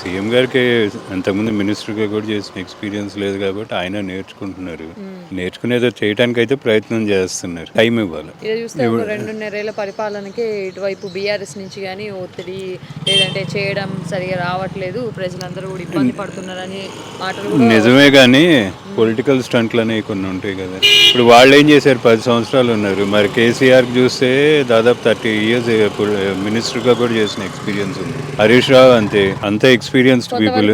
CM గారికి అంతకుముందు మినిస్టర్గా కూడా చేసిన ఎక్స్పీరియన్స్ లేదు కాబట్టి ఆయన నేర్చుకుంటున్నారు. నేర్చుకునేదో చేయడానికి అయితే ప్రయత్నం చేస్తున్నారు. టైం ఇవ్వాలి. చూస్తే ఒక రెండున్నరేళ్ళ పరిపాలనకే ఇటువైపు బీఆర్ఎస్ నుంచి కానీ ఒత్తిడి లేదంటే చేయడం సరిగా రావట్లేదు. ప్రజలందరూ కూడా ఇబ్బంది పడుతున్నారని మాటలు కూడా నిజమే కానీ పొలిటికల్ స్టంట్లు అనేవి కొన్ని ఉంటాయి కదా. ఇప్పుడు వాళ్ళు ఏం చేశారు? పది సంవత్సరాలు ఉన్నారు. మరి కేసీఆర్ చూస్తే దాదాపు థర్టీ ఇయర్స్ మినిస్టర్గా కూడా చేసిన ఎక్స్పీరియన్స్ ఉంది. హరీష్ రావు అంతే. అంత ఎక్స్పీరియన్స్డ్ పీపుల్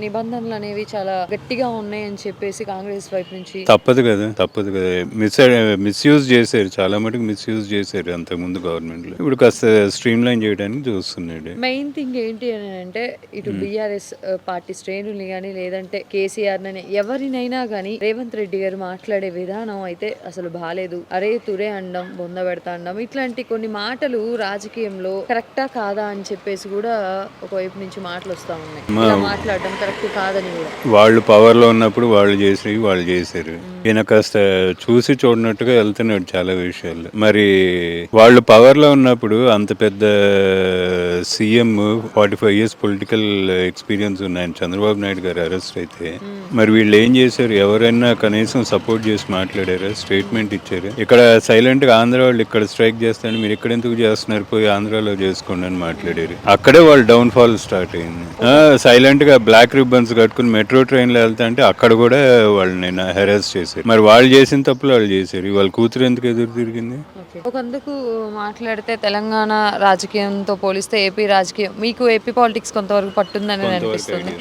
నిబంధనలు అనేవి చాలా గట్టిగా ఉన్నాయని చెప్పేసి కాంగ్రెస్ వైపు నుంచి తప్పదు కదా. తప్పదు కదా. మిస్ మిస్యూజ్ చేశారు. చాలా మటుకు మిస్యూజ్ చేశారు అంతకుముందు గవర్నమెంట్లో. ఇప్పుడు కాస్త స్ట్రీమ్ లైన్ చేయడానికి చూస్తున్నాడు. మెయిన్ థింగ్ ఏంటి అని అంటే ఇటు బీఆర్ఎస్ పార్టీ శ్రేణుల్ని కానీ లేదంటే కేసీఆర్ అని ఎవరినైనా కానీ రేవంత్ రెడ్డి గారు మాట్లాడే విధానం అయితే అసలు బాలేదు. అరే తురే అండం బొంద పెడతా అండం ఇట్లాంటి కొన్ని మాటలు రాజకీయంలో కరెక్టా కాదా అని చెప్పేసి కూడా ఒకవైపు నుంచి మాటలు వస్తా ఉన్నాయి. ఇలా మాట్లాడడం కరెక్ట్ కాదని కూడా. వాళ్ళు పవర్లో ఉన్నప్పుడు వాళ్ళు చేసి వాళ్ళు చేశారు. ఈయన కాస్త చూసి చూడనట్టుగా వెళ్తున్నాడు చాలా విషయాల్లో మరి వాళ్ళు పవర్లో ఉన్నప్పుడు అంత పెద్ద CM forty five years political experience ఉన్నాయని చంద్రబాబు నాయుడు గారు అరెస్ట్ అయితే మరి వీళ్ళు ఏం చేశారు? ఎవరైనా కనీసం సపోర్ట్ చేసి మాట్లాడారా? స్టేట్మెంట్ ఇచ్చారు? ఇక్కడ సైలెంట్గా ఆంధ్ర వాళ్ళు ఇక్కడ స్ట్రైక్ చేస్తాను మీరు ఇక్కడ ఎందుకు చేస్తున్నారు? పోయి ఆంధ్రాలో చేసుకోండి అని మాట్లాడారు. అక్కడే వాళ్ళు డౌన్ ఫాల్ స్టార్ట్ అయింది సైలెంట్గా బ్లాక్ రిబ్బన్స్ కట్టుకుని మెట్రో ట్రైన్లో వెళ్తా అంటే అక్కడ కూడా వాళ్ళని హెరాస్ చేశారు. మరి వాళ్ళు చేసిన తప్పులు వాళ్ళు చేశారు. వాళ్ళ కూతురు ఎందుకు ఎదురు తిరిగింది? ఒకందుకు మాట్లాడితే తెలంగాణ రాజకీయంతో పోలిస్తే ఏపీ రాజకీయం మీకు ఏపీ పాలిటిక్స్ కొంతవరకు పట్టుందని అనిపిస్తుంది.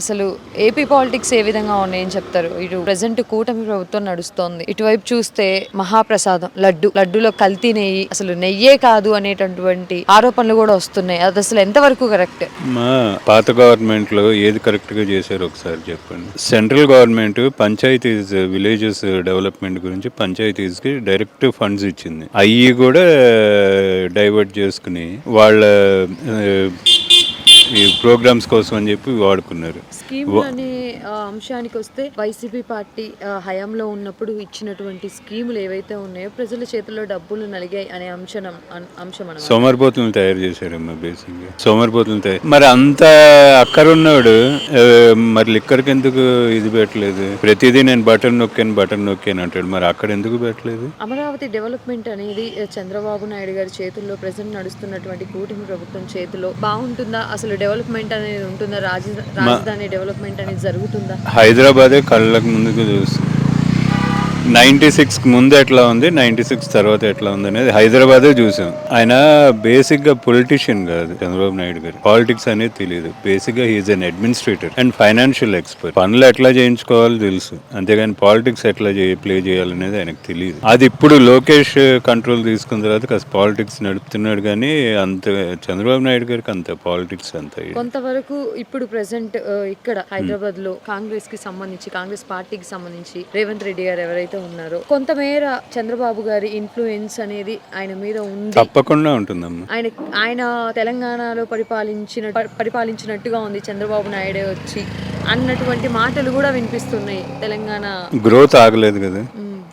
అసలు ఏపీ పాలిటిక్స్ ఏ విధంగా ఏం చెప్తారు? ఇటు ప్రజెంట్ కూటమి ప్రభుత్వం నడుస్తోంది. ఇటువైపు చూస్తే మహాప్రసాదం లడ్డు లడ్డులో కల్తీ నెయ్యి అసలు నెయ్యే కాదు అనేటటువంటి ఆరోపణలు కూడా వస్తున్నాయి. అది అసలు ఎంతవరకు కరెక్ట్? మా పాత గవర్నమెంట్లో ఏది కరెక్ట్గా చేశారు ఒకసారి చెప్పండి. Central government panchayats villages development గురించి పంచాయతీస్కి డైరెక్ట్ ఫండ్స్ ఇచ్చింది. అవి కూడా డైవర్ట్ చేసుకుని వాళ్ళ ఈ ప్రోగ్రామ్స్ కోసం అని చెప్పి వాడుకున్నారు. స్కీమ్ అనే అంశానికి వస్తే వైసీపీ పార్టీ హయాంలో ఉన్నప్పుడు ఇచ్చినటువంటి స్కీములు ఏవైతే ఉన్నాయో ప్రజల చేతుల్లో డబ్బులు నలిగాయి అనే అంశం అంశం సోమరిపోతులను తయారు చేశారమ్మా బేసిక్ సోమరిపోతులను తయారు మరి అంత అక్కరున్నాడు మరి లిక్కర్కి ఎందుకు ఇది పెట్టలేదు? ప్రతిదీ నేను బటన్ నొక్కాను బటన్ నొక్కాను అంటాడు. మరి అక్కడ ఎందుకు పెట్టలేదు? అమరావతి డెవలప్మెంట్ అనేది చంద్రబాబు నాయుడు గారి చేతుల్లో ప్రజెంట్ నడుస్తున్నటువంటి కూటమి ప్రభుత్వం చేతిలో బాగుంటుందా? అసలు డెవలప్మెంట్ అనేది ఉంటుందా? రాజ రాజధాని డెవలప్మెంట్ అనేది జరుగుతుందా? హైదరాబాదే కళ్ళకు ముందుకు చూస్తుంది. నైంటీ సిక్స్కి ముందు ఎట్లా ఉంది నైంటీ సిక్స్ తర్వాత ఎట్లా ఉంది అనేది హైదరాబాదే చూసాం. ఆయన బేసిక్గా పొలిటీషియన్ కాదు చంద్రబాబు నాయుడు గారు. పాలిటిక్స్ అనేది తెలియదు బేసిక్గా he's an administrator and financial expert పనులు ఎట్లా చేయించుకోవాలో తెలుసు. అంతేగాని పాలిటిక్స్ ఎట్లా చేయ ప్లే చేయాలనేది ఆయనకు తెలియదు అది ఇప్పుడు లోకేష్ కంట్రోల్ తీసుకున్న తర్వాత కాస్త పాలిటిక్స్ నడుపుతున్నాడు కానీ అంత చంద్రబాబు నాయుడు గారికి అంత పాలిటిక్స్ అంత కొంతవరకు ఇప్పుడు ప్రెసెంట్ ఇక్కడ హైదరాబాద్లో కాంగ్రెస్కి సంబంధించి కాంగ్రెస్ పార్టీకి సంబంధించి రేవంత్ రెడ్డి గారు ఎవరైతే ఉన్నారో కొంతమేర చంద్రబాబు గారి ఇన్ఫ్లుయెన్స్ అనేది ఆయన మీద ఉంది. తప్పకుండా ఉంటుందమ్మా. ఆయన ఆయన తెలంగాణలో పరిపాలించిన పరిపాలించినట్టుగా ఉంది చంద్రబాబు నాయుడే వచ్చి అన్నటువంటి మాటలు కూడా వినిపిస్తున్నాయి తెలంగాణ. గ్రోత్ ఆగలేదు కదా.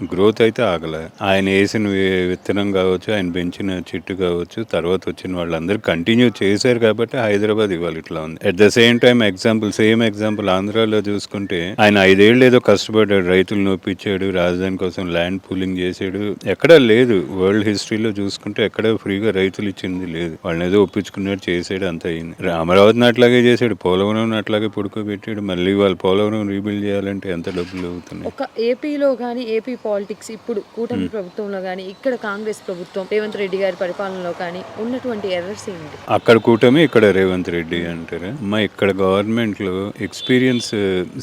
గ్రోత్ అయితే ఆగలే. ఆయన వేసిన విత్తనం కావచ్చు ఆయన పెంచిన చెట్టు కావచ్చు తర్వాత వచ్చిన వాళ్ళందరూ కంటిన్యూ చేశారు కాబట్టి హైదరాబాద్ ఇవాళ ఇట్లా ఉంది. At the same time example same example ఆంధ్రాలో చూసుకుంటే ఆయన ఐదేళ్ళు ఏదో కష్టపడ్డాడు రైతులు నొప్పించాడు రాజధాని కోసం ల్యాండ్ పూలింగ్ చేశాడు. ఎక్కడా లేదు. వరల్డ్ హిస్టరీలో చూసుకుంటే ఎక్కడ ఫ్రీగా రైతులు ఇచ్చింది లేదు. వాళ్ళని ఏదో ఒప్పించుకున్నాడు చేసాడు అంత అయింది. అమరావతిని అట్లాగే చేశాడు పోలవరం అట్లాగే పుడుకోబెట్టాడు. మళ్ళీ వాళ్ళు పోలవరం రీబిల్డ్ చేయాలంటే ఎంత డబ్బులు అవుతున్నాయి? ఒక ఏపీలో కానీ ఏపీ పాలిటిక్స్ ఇప్పుడు కూటమి ప్రభుత్వంలో కానీ ఇక్కడ కాంగ్రెస్ ప్రభుత్వం రేవంత్ రెడ్డి గారి పరిపాలనలో కానీ ఉన్నటువంటి ఎర్రర్స్ ఏంటి? అక్కడ కూటమి ఇక్కడ రేవంత్ రెడ్డి అంటారు? అమ్మా ఇక్కడ గవర్నమెంట్లో ఎక్స్పీరియన్స్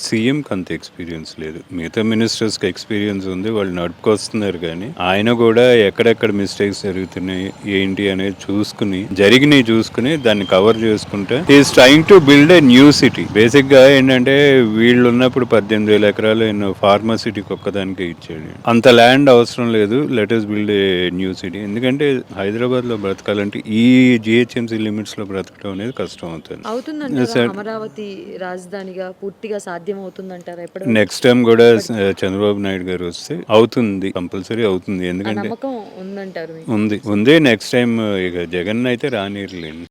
సీఎం కి అంత ఎక్స్పీరియన్స్ లేదు. మిగతా మినిస్టర్స్కి ఎక్స్పీరియన్స్ ఉంది వాళ్ళు నడుపుకొస్తున్నారు కానీ ఆయన కూడా ఎక్కడెక్కడ మిస్టేక్స్ జరుగుతున్నాయి ఏంటి అనేది చూసుకుని జరిగినవి చూసుకుని దాన్ని కవర్ చేసుకుంటే is trying to build a new city బేసిక్గా ఏంటంటే వీళ్ళు ఉన్నప్పుడు పద్దెనిమిది వేల ఎకరాలు ఎన్నో ఫార్మా సిటీకి ఒక్కదానికే ఇచ్చాడు. అంత ల్యాండ్ అవసరం లేదు. Latest build a new city ఎందుకంటే హైదరాబాద్లో బ్రతకాలంటే ఈ జిహెచ్ఎంసీ లిమిట్స్లో బ్రతకడం అనేది కష్టం అవుతుంది. అవుతుందంటారా? అమరావతి రాజధానిగా పూర్తిగా సాధ్యం అవుతుందంటారా ఎప్పుడు నెక్స్ట్ టైం కూడా స- చంద్రబాబు నాయుడు గారు వస్తే అవుతుంది. కంపల్సరీ అవుతుంది. ఎందుకంటే నమ్మకం ఉందంటారు మీకు. ఉంది. ఉంది నెక్స్ట్ టైం ఇక జగన్ అయితే రానిర్లేండి.